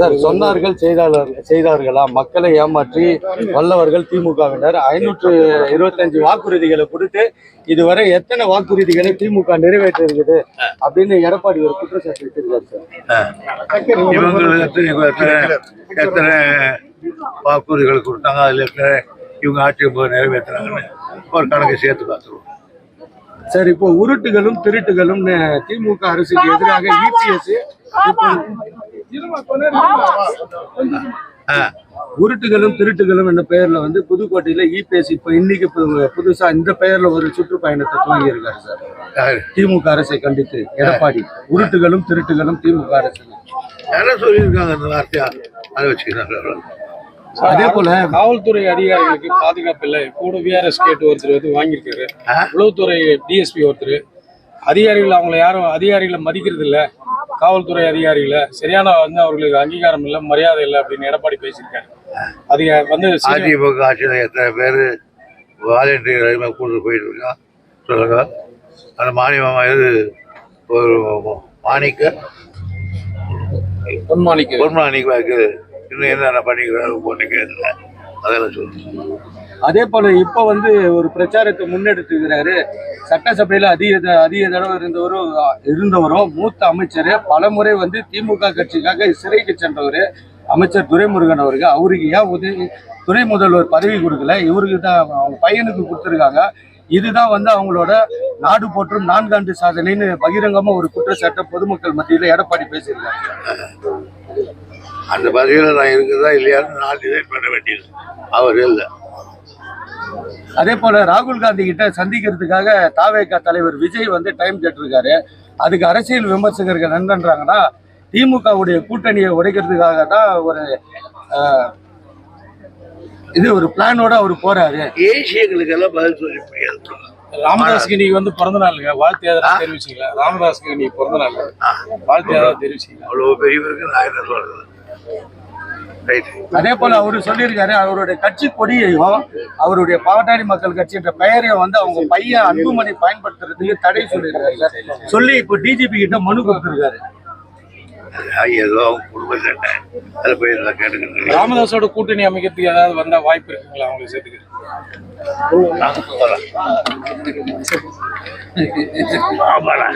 Sir சொன்னார்கள் செய்தார்கள் செய்தார்களா? மக்களை ஏமாற்றி வல்லவர்கள் திமுகவினர். ஐநூற்று இருபத்தஞ்சு வாக்குறுதிகளை கொடுத்து இதுவரை எத்தனை வாக்குறுதிகளை திமுக நிறைவேற்றி இருக்குது அப்படின்னு எடப்பாடி ஒரு குற்றச்சாட்டு வச்சிருக்காரு சார். எத்தனை வாக்குறுதிகள் கொடுத்தாங்க அதில் எத்தனை இவங்க ஆட்சி நிறைவேற்றுறாங்கன்னு ஒரு கணக்கு சேர்த்து பார்த்துருவோம். சார் இப்போ உருட்டுகளும் திருட்டுகளும் திமுக அரசுக்கு எதிராக இபிஎஸ் உருட்டுகளும் திருட்டுகளும் என்ற பெயர்ல வந்து புதுக்கோட்டையில இபிஎஸ் இப்போ இன்னைக்கு புதுசா இந்த பெயர்ல ஒரு சுற்றுப்பயணத்தை துவங்கி இருக்காரு சார்? திமுக அரசை கண்டித்து எடப்பாடி. உருட்டுகளும் திருட்டுகளும் திமுக அரசு. என்ன சொல்லியிருக்காங்க அந்த வார்த்தையா? அதை வச்சுக்கிறாங்க அதே போல காவல்துறை அதிகாரிகளுக்கு பாதுகாப்பு இல்லை. கூட விஆர்எஸ் கேட்டு ஒருத்தர் வந்து வாங்கியிருக்காரு? உளவுத்துறை டிஎஸ்பி ஒருத்தர். அதிகாரிகள் அவங்கள யாரும் அதிகாரிகளை மதிக்கிறது இல்ல. காவல்துறை அதிகாரிகளை சரியான வந்து அவர்களுக்கு அங்கீகாரம் இல்லை மரியாதை இல்லை அப்படின்னு எடப்பாடி பேசியிருக்காரு. அது வந்து அதிமுக ஆட்சியில் எத்தனை பேர் வாலண்டியர் கூட்டு போயிட்டு இருக்கா? சொல்லுங்க. அந்த மானியமா இது ஒரு மாணிக்க பொன்மாணிக்க பொன்மாணிக்கு இன்னும் என்னென்ன பண்ணிக்கிறாரு போட்டு கேட்கல. அதெல்லாம் சொல்லுங்க அதே போல இப்ப வந்து ஒரு பிரச்சாரத்தை முன்னெடுத்துக்கிறாரு சட்டசபையில அதிக அதிக தடவை இருந்தவரும் இருந்தவரும் மூத்த அமைச்சர் பலமுறை வந்து திமுக கட்சிக்காக சிறைக்கு சென்றவர் அமைச்சர் துரைமுருகன் அவருக்கு அவருக்கு ஏன் உதவி துணை முதல்வர் பதவி கொடுக்கல? இவருக்கு தான் அவங்க பையனுக்கு கொடுத்துருக்காங்க. இதுதான் வந்து அவங்களோட நாடு போற்றும் நான்காண்டு சாதனைன்னு பகிரங்கமா ஒரு குற்றச்சாட்டை பொதுமக்கள் மத்தியில எடப்பாடி பேசியிருக்காங்க அந்த பதவியில் நான் இருக்குதா இல்லையான்னு நான் டிசைட் பண்ண வேண்டியது. அவர் இல்லை. அதே போல ராகுல் காந்தி கிட்ட சந்திக்கிறதுக்காக தாவேகா தலைவர் விஜய் வந்து டைம் கேட்டிருக்காரு. அதுக்கு அரசியல் விமர்சகர்கள் என்ன பண்றாங்கன்னா திமுகவுடைய கூட்டணியை உடைக்கிறதுக்காக தான் ஒரு இது ஒரு பிளானோட அவர் போறாரு. ஏசியங்களுக்கெல்லாம் பதில் சொல்ல முடியாது. ராமதாஸ்க்கு இன்னைக்கு வந்து பிறந்த நாளுங்க. வாழ்த்து ஏதாவது தெரிவிச்சீங்களா? ராமதாஸ்க்கு இன்னைக்கு பிறந்த நாள். வாழ்த்து ஏதாவது தெரிவிச்சீங்களா? அவ்வளோ பெரியவருக்கு நான் என்ன சொல்றது? அதே போல அவரு சொல்லியிருக்காரு அவருடைய கட்சி கொடியையும் அவருடைய பாட்டாளி மக்கள் கட்சி என்ற பெயரையும் வந்து அவங்க பையன் அன்புமணி பயன்படுத்துறதுக்கு தடை சொல்லியிருக்காரு. சொல்லி இப்போ டிஜிபி கிட்ட மனு கொடுத்திருக்காரு. ஏதோ அவங்க குடும்ப சண்டை அதை போய் எல்லாம் கேட்டுக்கிட்டு ராமதாஸோட கூட்டணி அமைக்கிறதுக்கு ஏதாவது வந்தா வாய்ப்பு இருக்குங்களா அவங்களுக்கு சேர்த்துக்கு ஆமாடா.